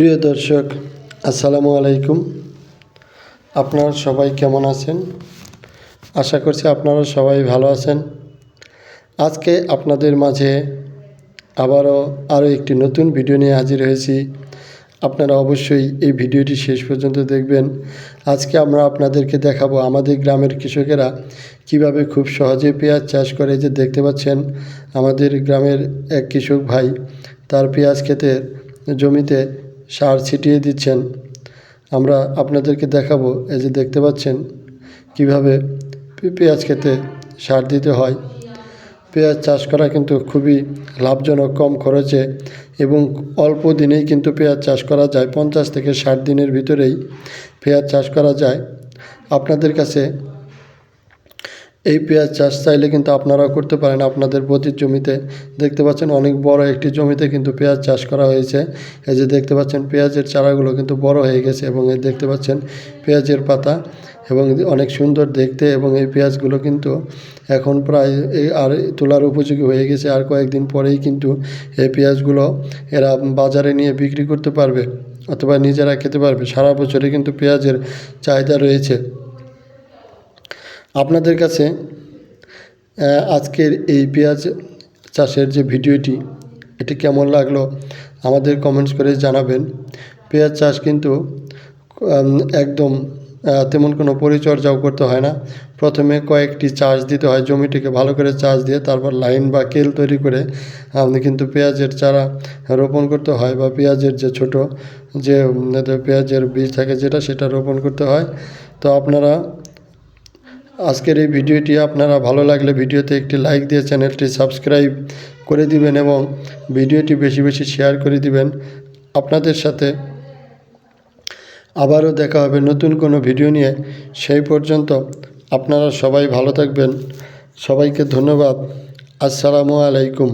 প্রিয় দর্শক, আসসালামু আলাইকুম। আপনারা সবাই কেমন আছেন? আশা করছি আপনারা সবাই ভালো আছেন। আজকে আপনাদের মাঝে আবারও আরও একটি নতুন ভিডিও নিয়ে হাজির হয়েছি। আপনারা অবশ্যই এই ভিডিওটি শেষ পর্যন্ত দেখবেন। আজকে আমরা আপনাদেরকে দেখাবো আমাদের গ্রামের কৃষকেরা কীভাবে খুব সহজে পেঁয়াজ চাষ করে। যে দেখতে পাচ্ছেন, আমাদের গ্রামের এক কৃষক ভাই, তার পেঁয়াজ ক্ষেতের জমিতে সার ছিটিয়ে দিচ্ছেন। আমরা আপনাদেরকে দেখাবো, এই যে দেখতে পাচ্ছেন কীভাবে পেঁয়াজ খেতে সার দিতে হয়। পেঁয়াজ চাষ করা কিন্তু খুবই লাভজনক, কম খরচে এবং অল্প দিনেই কিন্তু পেঁয়াজ চাষ করা যায়। পঞ্চাশ থেকে ষাট দিনের ভিতরেই পেঁয়াজ চাষ করা যায়। আপনাদের কাছে এই পেঁয়াজ চাষ চাইলে কিন্তু আপনারাও করতে পারেন। আপনাদের প্রতি জমিতে দেখতে পাচ্ছেন অনেক বড় একটি জমিতে কিন্তু পেঁয়াজ চাষ করা হয়েছে। এই যে দেখতে পাচ্ছেন পেঁয়াজের চারাগুলো কিন্তু বড় হয়ে গেছে এবং এই দেখতে পাচ্ছেন পেঁয়াজের পাতা এবং অনেক সুন্দর দেখতে এবং এই পেঁয়াজগুলো কিন্তু এখন প্রায় আর তোলার উপযোগী হয়ে গেছে। আর কয়েকদিন পরেই কিন্তু এই পেঁয়াজগুলো এরা বাজারে নিয়ে বিক্রি করতে পারবে অথবা নিজেরা খেতে পারবে। সারা বছরে কিন্তু পেঁয়াজের চাহিদা রয়েছে। আপনাদের কাছে আজকের এই পেঁয়াজ চাষের যে ভিডিওটি, এটি কেমন লাগল আমাদের কমেন্টস করে জানাবেন। পেঁয়াজ চাষ কিন্তু একদম তেমন কোনো পরিচর্যাও করতে হয় না। প্রথমে কয়েকটি চাষ দিতে হয় জমিটিকে ভালো করে চাষ দিয়ে তারপর লাইন বা কেল তৈরি করে আপনি কিন্তু পেঁয়াজের চারা রোপণ করতে হয় বা পেঁয়াজের যে ছোট যে পেঁয়াজের বীজ থাকে যেটা সেটা রোপণ করতে হয়। তো আপনারা আজকের এই ভিডিওটি আপনারা ভালো লাগলে ভিডিওতে একটি লাইক দিয়ে চ্যানেলটি সাবস্ক্রাইব করে দিবেন এবং ভিডিওটি বেশি বেশি শেয়ার করে দিবেন। আপনাদের সাথে আবারও দেখা হবে নতুন কোনো ভিডিও নিয়ে। সেই পর্যন্ত আপনারা সবাই ভালো থাকবেন। সবাইকে ধন্যবাদ। আসসালামু আলাইকুম।